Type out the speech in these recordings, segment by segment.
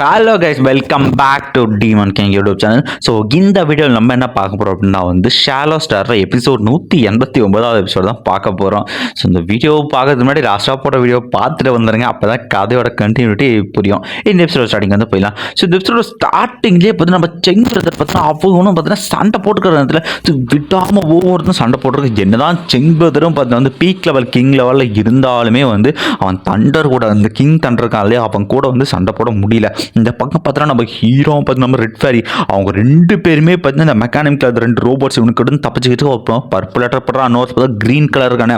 Hello guys welcome back to demon gang YouTube channel so இந்த வீடியோவில் நம்ம என்ன பார்க்க போகிறோம் அப்படின்னா வந்து ஷாலோ ஸ்டார் எபிசோட் நூற்றி எண்பத்தி ஒன்பதாவது எபிசோட் தான் பார்க்க போகிறோம் ஸோ இந்த வீடியோ பார்க்கறதுக்கு முன்னாடி லாஸ்ட்டாக போகிற வீடியோ பார்த்துட்டு வந்துருங்க. அப்போ தான் கதையோட கண்டினியூட்டி புரியும். இந்த எபிசோட ஸ்டார்டிங் வந்து போயிடலாம். ஸோ இந்த எபிசோட ஸ்டார்டிங்லேயே பார்த்து நம்ம செங் பிரதர் பார்த்தா அவங்களும் பார்த்தீங்கன்னா சண்டை போட்டுக்கிற நேரத்தில் விடாமல் ஒவ்வொருத்தரும் சண்டை போட்டுருக்கு என்னதான் செங் பிரதரும் பார்த்தா வந்து பீக் லெவல் கிங் லெவலில் இருந்தாலுமே வந்து அவன் தண்டர் கூட அந்த கிங் தண்டர் இருக்கான் இல்லையா? அவன் கூட வந்து சண்டை போட முடியல. இந்த பக்கம் பார்த்தோன்னா நம்ம ஹீரோ பார்த்து நம்ம ரெட் ஃபேரி அவங்க ரெண்டு பேருமே பார்த்தீங்கன்னா இந்த மெக்கானிக்கில் அந்த ரெண்டு ரோபோட்ஸ் இவனுக்கு கிட்ட தப்பிச்சுக்கிட்டு அப்புறம் பர்பிள் அட்டாக் பண்ணுறான் இன்னொரு பார்த்தா க்ரீன் கலர் இருக்கானே.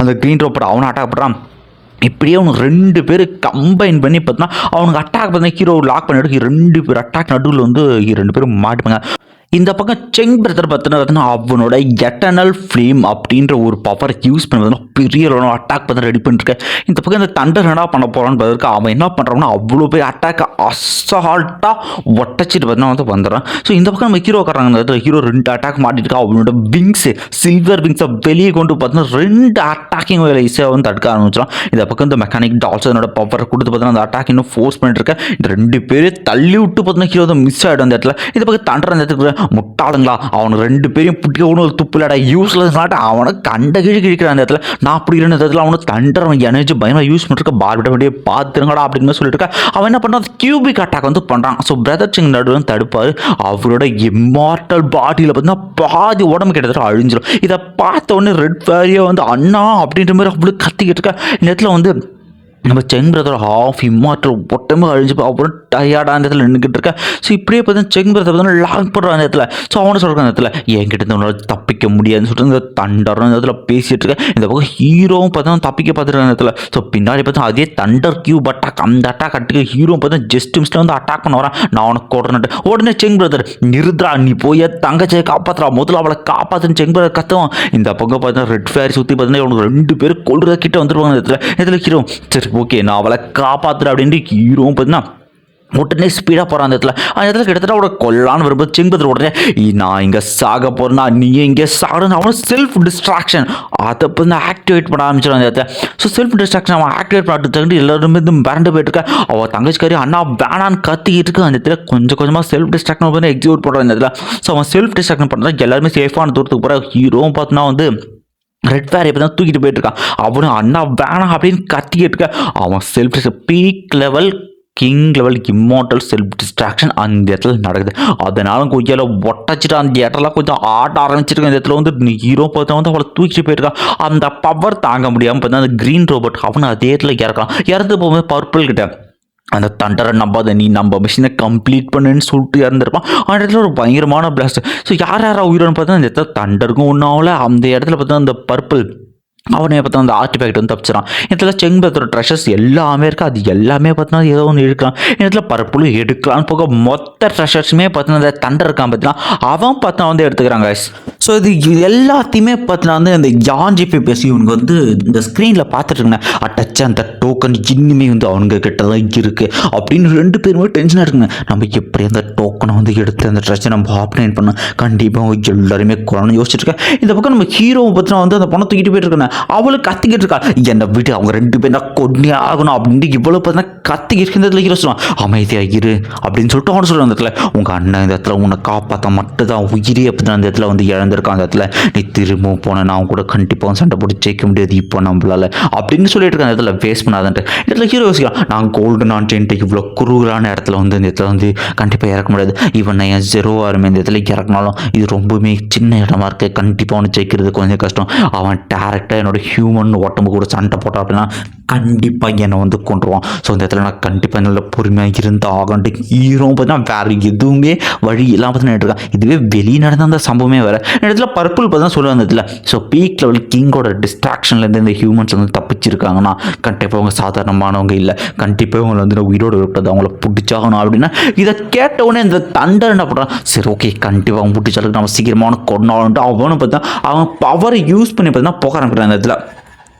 அந்த க்ரீன் ரோபோட் அவனை அட்டாக் பண்ணுறான் இப்படியே அவனுக்கு ரெண்டு பேர் கம்பைன் பண்ணி பார்த்தோன்னா அவனுக்கு அட்டாக் பார்த்தீங்கன்னா ஹீரோ லாக் பண்ணிட்டு ரெண்டு பேர் அட்டாக் நடுவில் வந்து ரெண்டு பேரும் மாட்டுப்பாங்க. இந்த பக்கம் செங் பிரதர் பார்த்தீங்கன்னா அவனோட எட்டர்னல் ஃப்ளேம் அப்படின்ற ஒரு பவர் யூஸ் பண்ணி பார்த்தீங்கன்னா பெரிய அட்டாக் பண்ண ரெடி பண்ணிருக்கேன். இந்த பக்கம் இந்த தண்டர் என்ன பண்ண போகிறான்னு பார்த்துருக்கு அவன் என்ன பண்ணுறான்னா அவ்வளோ போய் அட்டாக் அசால்ட்டாக ஒட்டச்சிட்டு பார்த்தீங்கன்னா வந்து வந்துடுறான். ஸோ இந்த பக்கம் நம்ம ஹீரோ காரணங்க ஹீரோ ரெண்டு அட்டாக் மாட்டிருக்கா அவனோட விங்ஸு சில்வர் விங்ஸை வெளியே கொண்டு பார்த்தீங்கன்னா ரெண்டு அட்டாக்கிங் ஈஸியாக வந்து தடுக்க ஆரம்பிச்சிடும். இந்த பக்கம் இந்த மெக்கானிக் டால்ஸ் என்னோட பவர் கொடுத்து பார்த்தீங்கன்னா அந்த அட்டாக் இன்னும் ஃபோர்ஸ் பண்ணிட்டு இருக்கேன். இந்த ரெண்டு பேரும் தள்ளி விட்டு பார்த்தீங்கன்னா ஹீரோ தான் மிஸ் ஆகிடும் அந்த இடத்துல. இந்த பக்கம் தண்டர் அந்த இடத்துக்கு முட்டாளுங்களா? அவனுக்கு ரெண்டு பேரையும் பிடிக்க ஒன்று துப்புலடா. யூஸ்லெஸ் நாட்டு. அவனை கண்ட கிழி கிழிக்கிற அந்த இடத்துல. நான் அப்படி இருந்த இடத்துல அவனை தண்டர் அவன் எனர்ஜி பயமாக யூஸ் பண்ணிருக்க பார்பிட்ட வேண்டிய பார்த்துருங்கடா அப்படின்னு சொல்லிட்டு அவன் என்ன பண்ணுறான் கியூபிக் அட்டாக் வந்து பண்ணுறான் ஸோ பிரதர் சிங் நடுவில் தடுப்பார். அவரோட இம்மார்டல் பாடியில் பார்த்தீங்கன்னா பாதி உடம்பு கிட்டத்தட்ட அழிஞ்சிடும் இதை பார்த்த உடனே ரெட் வேரியா வந்து அண்ணா அப்படின்ற மாதிரி அவ்வளோ கத்திக்கிட்டு இருக்கா. இந்த இடத்துல வந்து நம்ம செங் பிரதர் ஹாஃப் இம்மாற்றல் ஒட்டமே அழிஞ்சு அப்புறம் டயர்டாக அந்த இடத்துல நின்றுக்கிட்டு இருக்கேன் ஸோ இப்படியே பார்த்தா செங் பிரதர் வந்து லாக் பண்ணுறான் அந்த இடத்துல. ஸோ அவனை சொல்கிறான் அந்த இடத்துல என்கிட்ட இருந்து உன்னால தப்பிக்க முடியாதுன்னு சொல்லிட்டு இந்த தண்டர் அந்த இடத்துல பேசிகிட்டு இருக்கேன் இந்த பக்கம் ஹீரோவும் பார்த்தா தப்பிக்க பார்த்துருக்கான் அந்த இடத்துல. ஸோ பின்னாடி பார்த்தா அதே தண்டர் கியூப் அட்டாக் அந்த அட்டாக் அட்டுக்கு ஹீரோ பார்த்தா ஜஸ்ட் மிஸ்ல வந்து அட்டாக் பண்ண வரான். நான் உனக்கு கொடுறேன்ட்டு உடனே செங் பிரதர் நிருத்ரா நீ போய் தங்கச்சியை காப்பாத்துறா முதல்ல அவளை காப்பாற்றுன்னு செங் பிரதர் கத்துவான். இந்த பக்கம் பார்த்தா ரெட் ஃபேர் சுற்றி பார்த்தீங்கன்னா இவனுக்கு ரெண்டு பேரும் கொள்றத கிட்ட வந்துருவாங்க இந்த இடத்துல இதில் ஹீரோ சரி ஓகே நான் அவளை காப்பாற்றுற அப்படின்ட்டு ஹீரோவும் பார்த்தீங்கன்னா உடனே ஸ்பீடாக போகிறான் அந்த இடத்துல. அந்த இடத்துல கிட்டத்தட்ட அவட கொல்லான்னு வரும்போது செங்கத்தில் உடனே நான் இங்கே சாக போகிறேன்னா நீ இங்கே சாகணும் அவன் செல்ஃப் டிஸ்ட்ராக்ஷன் அதை வந்து ஆக்டிவேட் பண்ண ஆரம்பிச்சிடும் அந்த இடத்துல. ஸோ செல்ஃப் டிஸ்ட்ராக்ஷன் அவன் ஆக்டிவேட் பண்ணிட்டு எல்லாருமே வந்து மிரண்டு போயிட்டு இருக்க. அவள் தங்கச்சிக்காரி அண்ணா வேணான்னு கத்திக்கிட்டு இருக்கு. அந்த இடத்துல கொஞ்சம் கொஞ்சமாக செல்ஃப் டிஸ்ட்ராக்ஷன் வந்து எக்ஸிக்யூட் பண்ணுறான் அந்த இடத்துல. ஸோ அவன் செல்ஃப் டிஸ்ட்ராக்ஷன் பண்ணுறான் எல்லாருமே சேஃபான தூரத்துக்கு போகிற ஹீரோவும் பார்த்தோன்னா வந்து ரெட் ஃபேர் இப்போ தான் தூக்கிட்டு போயிட்டு இருக்கான் அவனும் அண்ணா வேணாம் அப்படின்னு கத்திக்கிட்டு இருக்க அவன் self peak level king level immortal self destruction அந்த இடத்துல நடக்குது. அதனால கொஞ்சம் ஒட்டச்சிட்டு அந்த இடம்லாம் கொஞ்சம் ஆட்ட ஆரம்பிச்சிருக்கேன். இந்த இடத்துல வந்து ஹீரோ பார்த்தா வந்து அவளை தூக்கிட்டு போயிருக்கான் அந்த பவர் தாங்க முடியாமல் பார்த்தா அந்த க்ரீன் ரோபோட் அவனை அதே இடத்துல இறக்கான் இறந்து போகும்போது பர்பிள் கிட்ட அந்த தண்டரை நம்பாத நீ நம்ம மிஷினை கம்ப்ளீட் பண்ணுன்னு சொல்லிட்டு இறந்துருப்பான். அந்த இடத்துல ஒரு பயங்கரமான பிளாஸ்ட் ஸோ யார் யாரா உயிரோன்னு பார்த்தா அந்த இடத்துல தண்டருக்கும் ஒன்றும் ஆகல. அந்த இடத்துல பார்த்தா அந்த பர்பிள் அவனே பார்த்தா அந்த ஆர்டிஃபேக்ட் வந்து தப்பிச்சிடான் இடத்துல செங்கத்தோட ட்ரெஷர்ஸ் எல்லாமே இருக்குது அது எல்லாமே பார்த்தினா ஏதோ ஒன்று எடுக்கலாம் இடத்துல பரப்புல எடுக்கலான்னு போக மொத்த ட்ரெஷர்ஸுமே பார்த்தினா அந்த தண்டர் இருக்கான் பார்த்தீங்கன்னா அவன் பார்த்தா வந்து எடுத்துக்கிறாங்க ஸோ இது எல்லாத்தையுமே பார்த்தினா வந்து அந்த யான் ஜிபி பேசி இவனுக்கு வந்து இந்த ஸ்க்ரீனில் பார்த்துட்டு அட்டச் அட்டச்ச அந்த டோக்கன் இன்னுமே வந்து அவனுங்க கிட்ட தான் இருக்குது அப்படின்னு ரெண்டு பேருமே டென்ஷனாக இருக்குங்க. நம்ம எப்படி அந்த டோக்கனை வந்து எடுத்து அந்த ட்ரெஸ்ஸை நம்ம ஆப்ரேட் பண்ணோம் கண்டிப்பாக எல்லாருமே குழந்தை யோசிச்சுருக்கேன் இந்த பக்கம் நம்ம ஹீரோவை பார்த்தீங்கன்னா வந்து அந்த பணம் தூக்கிட்டு போயிட்டு இருக்கேன் அவளும் கத்திக்கிட்டு இருக்கா என்னை விட்டு அவங்க ரெண்டு பேரும் தான் கொன்னே ஆகணும் அப்படின்ட்டு இவ்வளோ பார்த்தா கத்திக்கிட்டு இருக்கிறதுல ஹீரோ சொல்லுவான் அமைதியாக இரு அப்படின்னு சொல்லிட்டு அவனு சொல்லுவாங்க அந்த இடத்துல. உங்கள் அண்ணன் இந்த இடத்துல உன்னை காப்பாற்ற மட்டும் தான் உயிரே அப்படி அந்த இடத்துல வந்து இழந்திருக்கான் அந்த இடத்துல. நீ திரும்பவும் போனேன் நான் கூட கண்டிப்பாக சண்டை போட்டு ஜெயிக்க முடியாது இப்போ நம்மளால அப்படின்னு சொல்லிட்டு இருக்க அந்த இடத்துல. வேஸ்ட் பண்ணாதன்ட்டு. இடத்துல ஹீரோ யோசிக்கலாம் நான் கோல்டு நான் டென்ட்டு இவ்வளோ குறுகலான இடத்துல வந்து இந்த இடத்துல வந்து கண்டிப்பாக இறக்க முடியாது. இவன் நான் என் ஜெரோவாக இருமே இந்த இடத்துல இறக்குனாலும் இது ரொம்பவுமே சின்ன இடமா இருக்குது கண்டிப்பாக அவனை ஜெயிக்கிறது கொஞ்சம் கஷ்டம். அவன் டேரக்டாக என்னோட ஹியூமன் உடம்பு கூட சண்டை போட்டோம் அப்படின்னா கண்டிப்பாக என்னை வந்து கொண்டுருவான் ஸோ இந்த இடத்துல நான் கண்டிப்பாக நல்ல பொறுமையாக இருந்து ஆகண்டு. ஹீரோவும் பார்த்தீங்கன்னா வேறு எதுவுமே வழி இல்லாமல் பார்த்து இருக்கேன். இதுவே வெளியே நடந்த அந்த சம்பவமே வேறு. இடத்துல பர்பிள் பார்த்தா சொல்லுவாங்க அந்த இடத்துல. ஸோ பீக் லெவல் கிங்கோட டிஸ்ட்ராக்ஷன்லேருந்து இந்த ஹியூமன்ஸ் வந்து தப்பிச்சிருக்காங்கன்னா கண்டிப்பாக அவங்க சாதாரணமானவங்க இல்லை. கண்டிப்பாக அவங்கள வந்து உயிரோடு விட்டது அவங்கள பிடிச்சாகணும் அப்படின்னா இதை கேட்ட உடனே இந்த தண்டர் என்ன பண்ணுறான் சரி ஓகே கண்டிப்பாக அவன் பிடிச்சாலும் நம்ம சீக்கிரமான கொண்டாடும் அவனும் பார்த்தா அவன் பவரை யூஸ் பண்ணி பார்த்தா போக ஆரம்பிக்கிறான் அந்த இடத்துல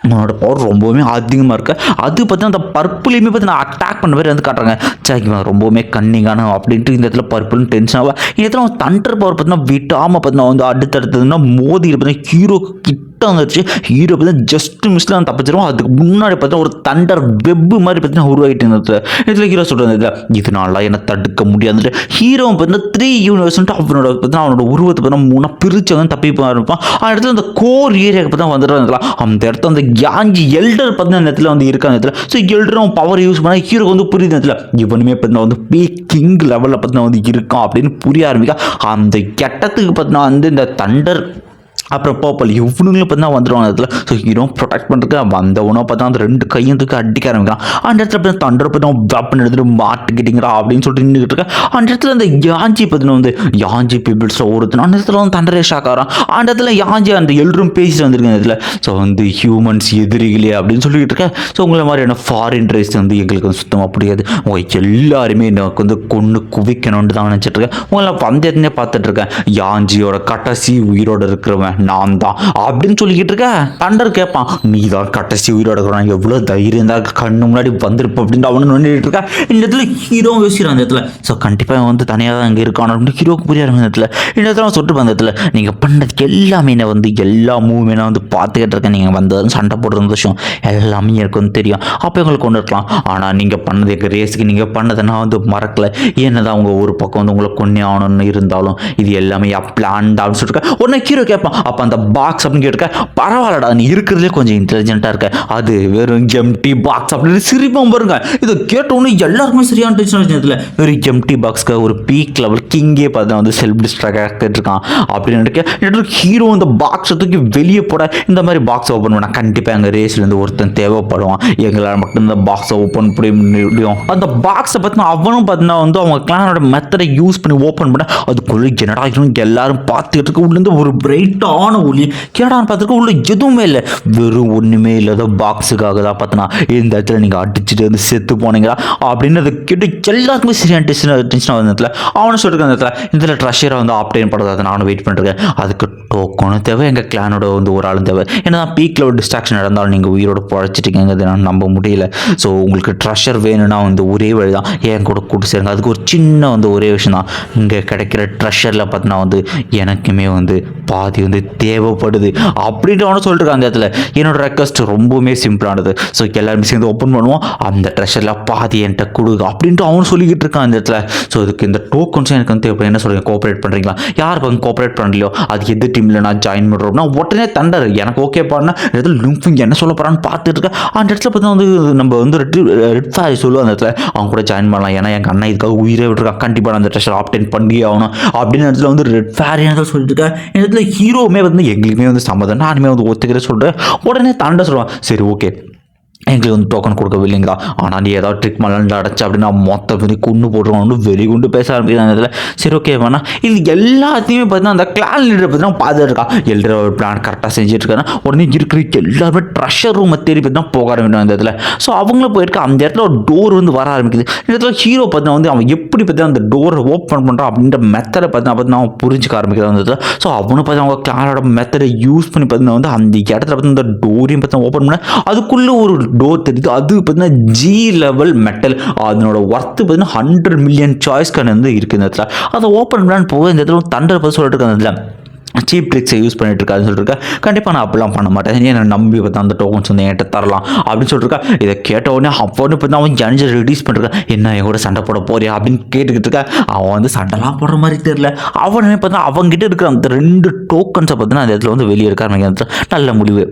அவனோட பவர் ரொம்பவுமே அதிகமாக இருக்கு. அது பார்த்தீங்கன்னா அந்த பர்பிளையுமே பார்த்து நான் அட்டாக் பண்ண மாதிரி வந்து காட்டுறாங்க. சாக்கிமா ரொம்பவுமே கன்னிங்கான அப்படின்ட்டு இந்த இடத்துல பர்பிள்னு டென்ஷன் ஆகும் இந்த இடத்துல அவன் தண்டர் பவர் பார்த்தீங்கன்னா விட்டாமல் பார்த்தீங்கன்னா வந்து அடுத்தடுத்ததுன்னா மோதியில் பார்த்தீங்கன்னா ஹீரோ கிட்ட கரெக்டாக வந்துருச்சு. ஹீரோ பார்த்தா ஜஸ்ட் மிஸ்ல அவன் தப்பிச்சிருவோம் அதுக்கு முன்னாடி பார்த்தீங்கன்னா ஒரு தண்டர் வெப்பு மாதிரி பார்த்தீங்கன்னா உருவாகிட்டு இருந்தது. இதில் ஹீரோ சொல்கிறது இதனால என்ன தடுக்க முடியாது ஹீரோ பார்த்தீங்கன்னா த்ரீ யூனிவர்ஸ்ன்ட்டு அவனோட பார்த்தீங்கன்னா அவனோட உருவத்தை பார்த்தீங்கன்னா மூணாக பிரிச்சு வந்து தப்பி இருப்பான். அந்த இடத்துல அந்த கோர் ஏரியாவுக்கு பார்த்தா வந்துடுறாங்க அந்த இடத்துல அந்த யாஞ்சி எல்டர் பார்த்தீங்கன்னா அந்த இடத்துல வந்து இருக்காங்க அந்த இடத்துல. ஸோ எல்டரும் பவர் யூஸ் பண்ணால் ஹீரோ வந்து புரியுது இடத்துல. இவனுமே பார்த்தீங்கன்னா வந்து பே கிங் லெவலில் பார்த்தீங்கன்னா வந்து இருக்கான் அப்படின்னு புரிய ஆரம்பிக்கா. அந்த கெட்டத்துக்கு பார்த்தீங்கன்னா வந்து இந்த தண்டர் அப்புறம் பர்பிள் இவனுங்களும் பார்த்தா வந்துடுவாங்க அதில் ஸோ ஹீரோ ப்ரொடெக்ட் பண்ணுறதுக்கு வந்தவனோ பார்த்தா அந்த ரெண்டு கையும் தூக்கி அடிக்க ஆரம்பிக்கிறான். அந்த இடத்துல பார்த்தா தண்டர் தான் வெப்பன் எடுத்துகிட்டு மாட்டுக்கிட்டீங்களா அப்படின்னு சொல்லிட்டு நின்றுட்டு இருக்கேன் அந்த இடத்துல அந்த யாஞ்சி பார்த்தீங்கன்னா வந்து யாஞ்சி பீப்பிள்ஸ் ஒருத்தன். அந்த இடத்துல வந்து தண்டரே ஷாக் ஆகிறான் அந்த இடத்துல யாஞ்சி அந்த எல்லோரும் பேசிட்டு வந்திருக்கேன் இதில் ஸோ வந்து ஹியூமன்ஸ் எதிரிகளே அப்படின்னு சொல்லிட்டு இருக்கேன் ஸோ உங்களை மாதிரியான ஃபாரின் ரேஸ் வந்து எங்களுக்கு வந்து சுத்தமாக புரியாது. உங்க எல்லாருமே எனக்கு வந்து கொண்டு குவிக்கணும்னு தான் நினச்சிட்டு இருக்கேன். உங்களை பந்தயத்தினே பார்த்துட்டு இருக்கேன். யாஞ்சியோட கடைசி உயிரோட இருக்கிறவன். நான் தான் அப்படின்னு சொல்லிக்கிட்டு இருக்க? தண்டர் கேட்பான் நீ தான் கடைசி உயிரோட இருக்கிறவன். எவ்வளோ தைரியம் தான் கண்ணு முன்னாடி வந்திருப்ப அப்படின்னு அவனு நின்றுட்டு இருக்கேன். இந்த இடத்துல ஹீரோ யோசிக்கிறான் அந்த இடத்துல. ஸோ கண்டிப்பாக அவன் வந்து தனியாக தான் இங்கே இருக்கான். அப்படின்னு ஹீரோக்கு புரிய இந்த இடத்துல. இந்த இடத்துல அவன் சொல்லிட்டு இடத்துல. நீங்கள் பண்ணதுக்கு எல்லாமே நான் வந்து எல்லா மூவியும் நான் வந்து பார்த்துக்கிட்டு இருக்கேன். நீங்கள் வந்ததும் சண்டை போடுற விஷயம் எல்லாமே எனக்கு வந்து தெரியும். அப்போ எங்களுக்கு கொண்டு இருக்கலாம் ஆனால் நீங்கள் பண்ணது எங்கள் ரேஸுக்கு நீங்கள் பண்ணதை நான் வந்து மறக்கல. என்னதான் அவங்க ஒரு பக்கம் வந்து உங்களை கொன்னே ஆகணும்னு இருந்தாலும் இது எல்லாமே பிளான் அப்படின்னு சொல்லிட்டு உடனே ஹீரோ கேட்பான் அப்போ அந்த பாக்ஸ் அப்படின்னு கேட்டுக்க பரவாயில்லடா நீ இருக்கிறதுலே கொஞ்சம் இன்டெலிஜென்ட்டாக இருக்க. அது வெறும் எம்டி பாக்ஸ் அப்படின்னு சிரிப்போம் பாருங்க. இதை கேட்ட எல்லாருக்குமே சரியான டென்ஷன் வெறும் எம்டி பாக்ஸ்க்கு ஒரு பீக் லெவல் கிங்கே பார்த்தா வந்து செல்ஃப் டிஸ்ட்ராக்ட் ஆகிட்டு இருக்கான். அப்படின்னு நினைக்க ஹீரோ இந்த பாக்ஸை தூக்கி வெளியே போட இந்த மாதிரி பாக்ஸ் ஓப்பன் பண்ணால் கண்டிப்பாக எங்கள் ரேஸ்லேருந்து ஒருத்தன் தேவைப்படுவான். எங்களால் மட்டும் இந்த பாக்ஸை ஓப்பன் பண்ணி முடியும். அந்த பாக்ஸை பார்த்தீங்கன்னா அவனும் பார்த்தீங்கன்னா வந்து அவங்க கிளானோட மெத்தடை யூஸ் பண்ணி ஓப்பன் பண்ண அதுக்குள்ளே என்னடா எல்லாரும் பார்த்துக்கிட்டு இருக்க. உள்ளேருந்து ஒரு பிரைட்டாக ஆன ஒளி கேடான்னு பார்த்துருக்க உள்ள எதுவுமே இல்லை. வெறும் ஒன்றுமே இல்லாத பாக்ஸுக்காக தான் பார்த்தனா இந்த இடத்துல நீங்கள் அடிச்சுட்டு வந்து செத்து போனீங்களா? அப்படின்னு அதை கேட்டு எல்லாருக்குமே சரியான டென்ஷன் டென்ஷனாக வந்த இடத்துல அவனை சொல்லிருக்க அந்த இடத்துல இதில் ட்ரஷரை வந்து ஆப்டைன் பண்ணுறது அதை நானும் வெயிட் பண்ணிருக்கேன். அதுக்கு டோக்கனும் தேவை எங்கள் கிளானோட வந்து ஒரு ஆளும் தேவை. ஏன்னா பீக்கில் ஒரு டிஸ்ட்ராக்ஷன் நடந்தாலும் நீங்கள் உயிரோட பழச்சிட்டீங்கிறது நான் நம்ப முடியல. ஸோ உங்களுக்கு ட்ரெஷர் வேணும்னா வந்து ஒரே வழி தான் என் கூட கூட்டு சேருங்க. அதுக்கு ஒரு சின்ன வந்து ஒரே விஷயம் தான் இங்கே கிடைக்கிற ட்ரெஷரில் பார்த்தீங்கன்னா வந்து எனக்குமே வந்து பாதி வந்து தேவைப்படுது அப்படின்ட்டு அவனும் சொல்லிட்டு அந்த இடத்துல. என்னோட ரெக்வஸ்ட் ரொம்பவுமே சிம்பிளானது ஸோ எல்லாருமே சேர்ந்து ஓப்பன் பண்ணுவோம். அந்த ட்ரெஷரில் பாதி என்கிட்ட கொடுங்க அப்படின்ட்டு அவனும் சொல்லிக்கிட்டு இருக்கான் அந்த இடத்துல. ஸோ இதுக்கு இந்த டோக்கன்ஸும் எனக்கு வந்து தேவைப்படும். என்ன சொல்கிறீங்க கோஆப்ரேட் பண்ணுறீங்களா யார் பக்கம் கோஆப்ரேட் பண்ணலையோ? அது எது டீமில் நான் ஜாயின் பண்ணுறோம்னா உடனே தண்டர். எனக்கு ஓகே பாருன்னா இடத்துல லும்பிங் என்ன சொல்ல போகிறான்னு பார்த்துட்டு இருக்கேன். அந்த இடத்துல பார்த்தா வந்து நம்ம வந்து ரெட் ரெட் ஃபேரி சொல்லுவோம் அந்த இடத்துல. அவங்க கூட ஜாயின் பண்ணலாம். ஏன்னா எங்கள் அண்ணன் இதுக்காக உயிரை விட்டுருக்கான். கண்டிப்பாக அந்த ட்ரெஷர் ஆப்டென் பண்ணி ஆகணும். அப்படின்னு இடத்துல வந்து ரெட் ஃபேரி என்ன சொல்லிட்டு இருக்கேன். இந்த இடத்துல ஹீரோவுமே வந்து எங்களுக்குமே வந்து சம்மதம். நானுமே வந்து ஒத்துக்கிறேன் சொல்கிறேன் உடனே தாண்ட சொல்லுவான். சரி ஓகே எங்களுக்கு வந்து டோக்கன் கொடுக்கவில்லைங்களா ஆனால் நீ ஏதாவது ட்ரிக் மலண்டு அடைச்சு அப்படின்னா மொத்த பேர் கொண்டு போட்டுருவான்னு வெளி கொண்டு பேச ஆரம்பிக்கிறாங்க இதில். சரி ஓகே வேணா. இது எல்லாத்தையுமே பார்த்தீங்கன்னா அந்த கிளான் லீடர் பார்த்தீங்கன்னா பார்த்துட்டு இருக்கா எல்லாரும் ஒரு பிளான் கரெக்டாக செஞ்சுட்டு இருக்காங்க உடனே இருக்கிற எல்லாருமே ட்ரெஷர் ரூமை தேடி பார்த்தீங்கன்னா போக ஆரம்பிக்கணும் அந்த இடத்துல ஸோ அவங்களும் போயிருக்க அந்த இடத்துல ஒரு டோர் வந்து வர ஆரம்பிக்குது. இந்த இடத்துல ஹீரோ பார்த்தீங்கன்னா வந்து அவன் எப்படி பார்த்தீங்கன்னா அந்த டோரை ஓப்பன் பண்ணுறான் அப்படின்ற மெத்தடை பார்த்தீங்கன்னா பார்த்தீங்கன்னா அவன் புரிஞ்சுக்க ஆரம்பிக்கிறான் அந்த இடத்துல ஸோ அவனு பார்த்தீங்கன்னா அவங்க கிளானோட மெத்தடை யூஸ் பண்ணி பார்த்தீங்கன்னா வந்து அந்த இடத்துல பார்த்தீங்கன்னா அந்த டோரையும் பார்த்தீங்கன்னா ஓப்பன் பண்ண அதுக்குள்ளே ஒரு டோர் தெரியுது. அது பார்த்தீங்கன்னா ஜி லெவல் மெட்டல் அதனோட ஒர்த்து பார்த்தீங்கன்னா ஹண்ட்ரட் மில்லியன் சாய்ஸ் கண்ணு வந்து இருக்குது இந்த இடத்துல. அதை ஓப்பன் பண்ணலான்னு போக இந்த இடத்துல தண்டர் பார்த்து சொல்லிட்டு இருக்காங்க அதில் சீப் ட்ரிக்ஸை யூஸ் பண்ணிட்டு இருக்காருன்னு சொல்லியிருக்கா கண்டிப்பாக நான் அப்படிலாம் பண்ண மாட்டேன். ஏன் என்னை நம்பி பார்த்தா அந்த டோக்கன்ஸ் வந்து என்கிட்ட தரலாம் அப்படின்னு சொல்லிருக்கா இதை கேட்ட உடனே அப்போன்னு பார்த்து அவன் ஜனிஜை ரிலீஸ் பண்ணிருக்கான். என்ன என் கூட சண்டை போட போறியா அப்படின்னு கேட்டுக்கிட்டு இருக்கா அவன் வந்து சண்டைலாம் போடுற மாதிரி தெரியல. அவனே பார்த்தா அவங்ககிட்ட இருக்கிற அந்த ரெண்டு டோக்கன்ஸை பார்த்தீங்கன்னா அந்த இடத்துல வந்து வெளியே இருக்க நல்ல முடிவு.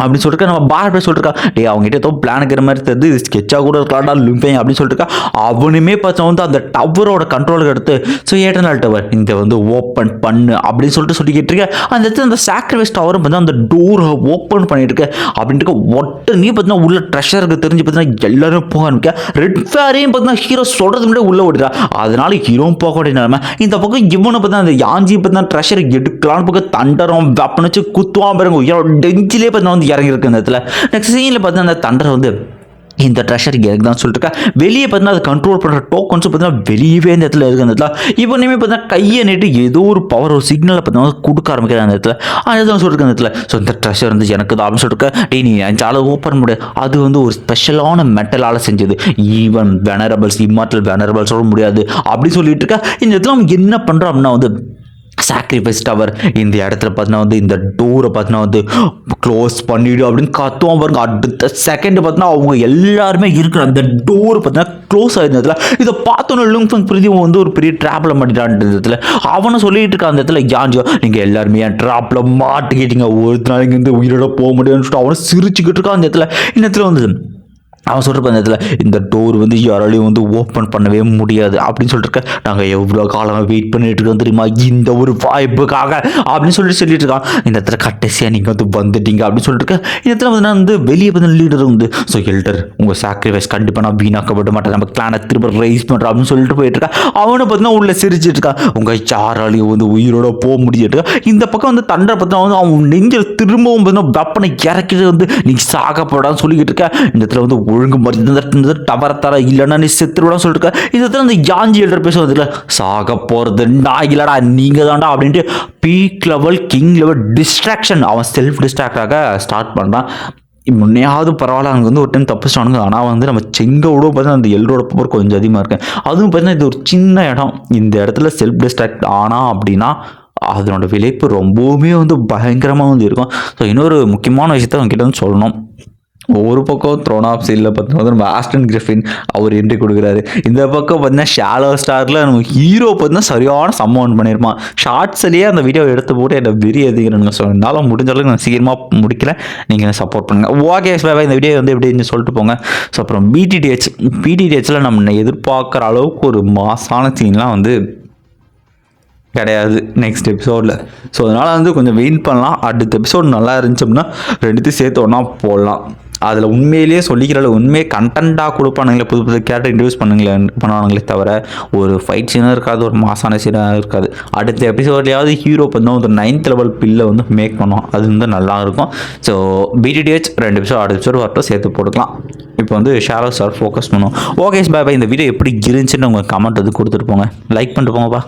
அப்படின்னு சொல்லிட்டு நம்ம பாரத் போய் சொல்லிருக்கா. டே அவங்ககிட்ட ஏதோ பிளான் இருக்கிற மாதிரி தெரியுது. இது ஸ்கெட்சாக கூட இருக்கலாம்டா லும்பேன் அப்படின்னு சொல்லிட்டு அவனுமே பார்த்தா வந்து அந்த டவரோட கண்ட்ரோலுக்கு எடுத்து ஸோ ஏட்டனால் டவர் இந்த வந்து ஓப்பன் பண்ணு அப்படின்னு சொல்லிட்டு சொல்லிக்கிட்டு இருக்க. அந்த இடத்துல அந்த சாக்ரிஃபைஸ் டவரும் பார்த்தா அந்த டோரை ஓப்பன் பண்ணிட்டு இருக்க. அப்படின்ட்டு உடனே பார்த்தீங்கன்னா உள்ள ட்ரெஷருக்கு தெரிஞ்சு பார்த்தீங்கன்னா எல்லாரும் போக ஆரம்பிக்க. ரெட் ஃபேரையும் பார்த்தீங்கன்னா ஹீரோ சொல்கிறது முன்னாடி உள்ள ஓடுறா அதனால ஹீரோவும் போக வேண்டிய நிலைமை. இந்த பக்கம் இவனை பார்த்தா அந்த யாஞ்சி பார்த்தா ட்ரெஷர் எடுக்கலான்னு பக்கம் தண்டரம் வெப்பன் வச்சு குத்துவான் பாருங்க. டெஞ்சிலே பார்த்தா வந்து இறங்கியிருக்கு இந்த இடத்துல. நெக்ஸ்ட் சீனில் பார்த்தீங்கன்னா அந்த தண்டரை வந்து இந்த ட்ரெஷர் எனக்கு தான் சொல்லிட்டு வெளியே பார்த்தீங்கன்னா அதை கண்ட்ரோல் பண்ணுற டோக்கன்ஸ் பார்த்தீங்கன்னா வெளியவே இந்த இடத்துல இருக்குது அந்த இடத்துல. இவனுமே பார்த்தீங்கன்னா கையை நீட்டு ஏதோ ஒரு பவர் ஒரு சிக்னலை பார்த்தீங்கன்னா கொடுக்க ஆரம்பிக்கிற அந்த இடத்துல. அதுதான் சொல்லிருக்கு அந்த இடத்துல. ஸோ இந்த ட்ரெஷர் வந்து எனக்கு தான் அப்படின்னு சொல்லிட்டு டே நீ அஞ்சால ஓப்பன் முடியாது. அது வந்து ஒரு ஸ்பெஷலான மெட்டலால் செஞ்சது. ஈவன் வெனரபிள்ஸ் இம்மார்டல் வெனரபிள்ஸோட முடியாது. அப்படின்னு சொல்லிட்டு இருக்கா இந்த இடத்துல அவன் என்ன பண்ணுறான் அப்படின்னா வந்து சாக்ரிஃபைஸ் டவர் இந்த இடத்துல பார்த்தீங்கன்னா வந்து இந்த டோரை பார்த்தீங்கன்னா வந்து க்ளோஸ் பண்ணிவிடும் அப்படின்னு கத்துவோம் பாருங்க. அடுத்த செகண்ட் பார்த்தீங்கன்னா அவங்க எல்லாருமே இருக்கிற அந்த டோர் பார்த்தீங்கன்னா க்ளோஸ் ஆயிருந்ததுல இதை பார்த்தோன்னே லுங்ஃபங் பிரதி வந்து ஒரு பெரிய ட்ராப்பில் மாட்டிட்டான் இடத்துல. அவனும் சொல்லிட்டு இருக்கான் அந்த இடத்துல யாஞ்சோ நீங்கள் எல்லாருமே என் ட்ராப்பில் மாட்டிக்கிட்டீங்க. ஒரு நாள் இங்கேருந்து உயிரோட போக முடியும்னு சொல்லிட்டு அவனை சிரிச்சுக்கிட்டு இருக்கான் அந்த இடத்துல. இந்த இடத்துல வந்து அவன் சொல்கிற அந்த இடத்துல இந்த டோர் வந்து யாராலையும் வந்து ஓப்பன் பண்ணவே முடியாது அப்படின்னு சொல்லிட்டு நாங்கள் எவ்வளோ காலமாக வெயிட் பண்ணிட்டு இருக்கோம் தெரியுமா? இந்த ஒரு வாய்ப்புக்காக அப்படின்னு சொல்லிட்டு சொல்லிட்டு இருக்கான். இந்த இடத்துல கடைசியாக நீங்கள் வந்து வந்துட்டீங்க அப்படின்னு சொல்லிட்டு இந்த இடத்துல வந்து நான் வந்து வெளியே வந்து லீடர் வந்து ஸோ எல்டர் உங்கள் சாக்ரிஃபைஸ் கண்டிப்பாக நான் வீணாக்கப்பட மாட்டேன். நம்ம கிளானை திரும்ப ரைஸ் பண்ணுறோம் அப்படின்னு சொல்லிட்டு போயிட்டு இருக்கா. அவனை பார்த்தீங்கன்னா உள்ள சிரிச்சிட்டு இருக்கான் உங்கள் யாராலையும் வந்து உயிரோட போக முடியாது இந்த பக்கம் வந்து தண்டை பார்த்தா வந்து அவன் நெஞ்சில் திரும்பவும் பார்த்தீங்கன்னா வெப்பனை இறக்கிட்டு வந்து நீ சாகப்படான்னு சொல்லிக்கிட்டு இருக்க. இந்த இடத்துல வந்து ஒழுங்கு மருந்து டவர தர இல்லைன்னா நீ செத்துருவான்னு சொல்லிட்டு இது தான் அந்த யாஞ்சி எழுற பேச வந்துல சாக போகிறது நான் இல்லடா நீங்கள் தான்டா அப்படின்ட்டு peak level king level destruction அவன் செல்ஃப் டிஸ்ட்ராக்டாக ஸ்டார்ட் பண்ணுறான் முன்னையாவது பரவாயில்ல அங்கே வந்து ஒரு டைம் தப்பிச்சிட்டானுங்க. ஆனால் வந்து நம்ம செங்கோட பார்த்தீங்கன்னா அந்த எல்லோட பவர் கொஞ்சம் அதிகமாக இருக்கேன் அதுவும் பார்த்தீங்கன்னா இது ஒரு சின்ன இடம். இந்த இடத்துல செல்ஃப் டிஸ்ட்ராக்ட் ஆனால் அப்படின்னா அதனோட விளைப்பு ரொம்பவுமே வந்து பயங்கரமாக வந்து இருக்கும். ஸோ இன்னொரு முக்கியமான விஷயத்த அவங்ககிட்ட வந்து சொல்லணும். ஒரு பக்கம் த்ரோன் ஆஃப் சீலில் பார்த்தீங்கன்னா நம்ம ஆஸ்டன் கிரிஃபின் அவர் என்ட்ரி கொடுக்குறாரு. இந்த பக்கம் பார்த்தீங்கன்னா ஷாலோ ஸ்டாரில் நம்ம ஹீரோ பார்த்தீங்கன்னா சரியான சம்மவுண்ட் பண்ணியிருப்பான் ஷார்ட்ஸ்லேயே அந்த வீடியோ எடுத்து போட்டு என்னை வெறி எதிர்க்கிறேனுங்க. ஸோ என்னால் முடிஞ்ச அளவுக்கு நான் சீக்கிரமாக முடிக்கல. நீங்கள் சப்போர்ட் பண்ணுங்கள் ஓகே பாய் இந்த வீடியோ வந்து எப்படின்னு சொல்லிட்டு போங்க. ஸோ அப்புறம் பிடிடிஹெச் பிடிடிஹெச்சில் நம்ம எதிர்பார்க்குற அளவுக்கு ஒரு மாசான சீன்லாம் வந்து கிடையாது நெக்ஸ்ட் எபிசோடில் ஸோ அதனால் வந்து கொஞ்சம் வெயிட் பண்ணலாம். அடுத்த எபிசோட் நல்லா இருந்துச்சு அப்படின்னா ரெண்டுத்தையும் சேர்த்து ஒன்றா போடலாம். அதில் உண்மையிலேயே சொல்லிக்கிற அளவு உண்மையே கண்டென்ட்டாக கொடுப்பானுங்களே புது புது கேரக்டர் இன்ட்ரடியூஸ் பண்ணுங்களே பண்ணுவானுங்களே தவிர ஒரு ஃபைட் சீனாக இருக்காது ஒரு மாசான சீனாக இருக்காது. அடுத்த எபிசோட்லேயாவது ஹீரோ வந்து ஒரு நைன்த் லெவல் பில்லை வந்து மேக் பண்ணுவோம் அது வந்து நல்லா இருக்கும் ஸோ பிடிடிஹெச் ரெண்டு எபிசோட் அடுத்த எபிசோட் வரட்டும் சேர்த்து போட்டுக்கலாம். இப்போ வந்து ஷேரோ சார் ஃபோக்கஸ் பண்ணுவோம். ஓகே பாய் பாய் இந்த வீடியோ எப்படி இருந்துச்சுன்னு உங்கள் கமெண்ட் வந்து கொடுத்துட்டு போங்க. லைக் பண்ணிட்டு போங்கப்பா.